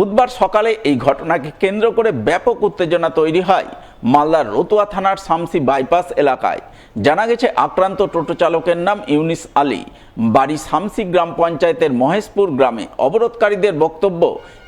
রোববার সকালে এই ঘটনাকে কেন্দ্র করে ব্যাপক উত্তেজনা তৈরি হয় মালদার রতুয়া থানার সামসি বাইপাস এলাকায়। জানা গেছে, আক্রান্ত টোটো চালকের নাম ইউনিস আলী। বাড়ি সামসি গ্রাম পঞ্চায়েতের মহেশপুর গ্রামে অবরোধকারীদের বক্তব্য,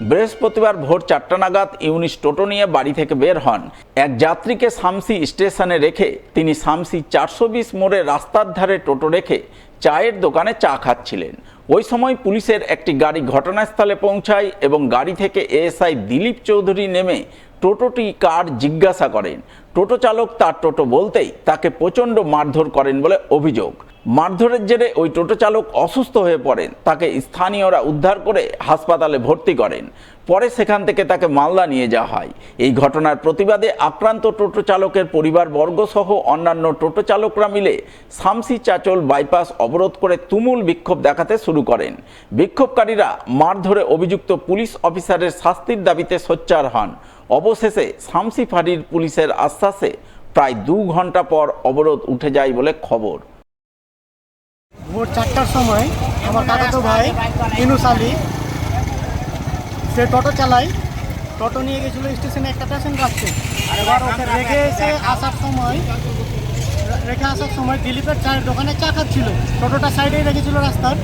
বৃহস্পতিবার ভোর চারটা নাগাদ ইউনিস টোটো নিয়ে বাড়ি থেকে বের হন। এক যাত্রীকে সামসি স্টেশনে রেখে তিনি সামসি চারশো বিশ মোড়ে রাস্তার ধারে টোটো রেখে চায়ের দোকানে চা খাচ্ছিলেন। ওই সময় পুলিশের একটি গাড়ি ঘটনাস্থলে পৌঁছায় এবং গাড়ি থেকে এএসআই দিলীপ চৌধুরী নেমে টোটোটি কার জিজ্ঞাসা করেন। টোটো চালক তার টোটো বলতেই তাকে প্রচণ্ড মারধর করেন বলে অভিযোগ। মারধরের জেরে ওই টোটো চালক অসুস্থ হয়ে পড়েন। তাকে স্থানীয়রা উদ্ধার করে হাসপাতালে ভর্তি করেন। পরে সেখান থেকে তাকে মালদা নিয়ে যাওয়া হয়। এই ঘটনার প্রতিবাদে আক্রান্ত টোটো চালকের পরিবারবর্গ সহ অন্যান্য টোটো চালকরা মিলে শামসি চাচল বাইপাস অবরোধ করে তুমুল বিক্ষোভ দেখাতে শুরু করেন। বিক্ষোভকারীরা মারধরে অভিযুক্ত পুলিশ অফিসারের শাস্তির দাবিতে সোচ্চার হন। অবশেষে শামসি ফাঁড়ির পুলিশের আশ্বাসে প্রায় দু ঘণ্টা পর অবরোধ উঠে যায় বলে খবর। ভোর চারটার সময় আমার কাকাতো ভাই, ইনুস আলী সে টোটো চালায়। টোটো নিয়ে গেছিল স্টেশনে একটা পেশেন্ট রাখতে এবার ওকে রেখে এসে আসার সময় রেখে আসার সময় দিলীপের চায়ের দোকানে চা খাচ্ছিল। টোটোটা সাইডেই রেখেছিল রাস্তার।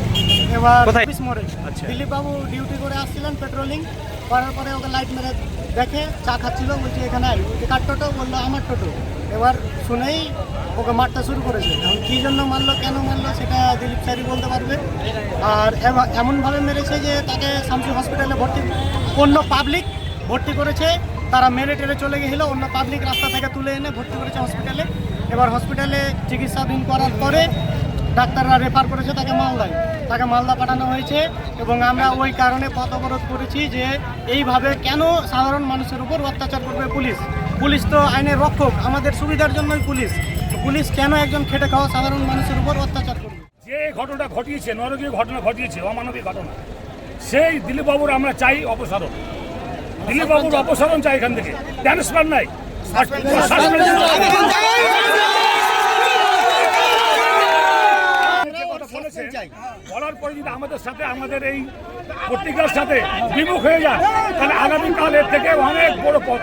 এবার? অফিস মোড়ে। দিলীপ বাবু ডিউটি করে আসছিলেন পেট্রোলিং করার পরে ওকে লাইট মেরে দেখে চা খাচ্ছিল বলছি এখানে বলছি, কার টোটো? বলল আমার টোটো। এবার শুনেই ওকে মারতে শুরু করেছে। এখন কী জন্য মারলো কেন মারলো সেটা দিলীপ স্যারই বলতে পারবে। আর এমা- এমনভাবে মেরেছে যে তাকে শামসি হসপিটালে ভর্তি অন্য পাবলিক ভর্তি করেছে। তারা মেরে টেরে চলে গেছিল অন্য পাবলিক রাস্তা থেকে তুলে এনে ভর্তি করেছে হসপিটালে। এবার হসপিটালে চিকিৎসাধীন করার পরে ডাক্তাররা রেফার করেছে তাকে মালদায়। তাকে মালদা পাঠানো হয়েছে এবং আমরা ওই কারণে পথ অবরোধ করেছি যে এইভাবে কেন সাধারণ মানুষের উপর অত্যাচার করবে পুলিশ? পুলিশ তো আইনের রক্ষক আমাদের সুবিধার জন্যই পুলিশ। তো পুলিশ কেন একজন খেটে খাওয়া সাধারণ মানুষের উপর অত্যাচার করবে? যে ঘটনাটা ঘটিয়েছে নরকীয় ঘটনা ঘটিয়েছে অমানবিক ঘটনা সেই দিলীপবাবুর আমরা চাই অপসারণ। দিলীপবাবুর অপসারণ চাই এখান থেকে। ট্রান্সফার নাই Suspend জন্য যে কথা বলেছে, বলার পরে যদি আমাদের সাথে আমাদের এই পত্রিকার সাথে বিমুখ হয়ে যায় তাহলে আগামীকাল এর থেকে অনেক বড় পথ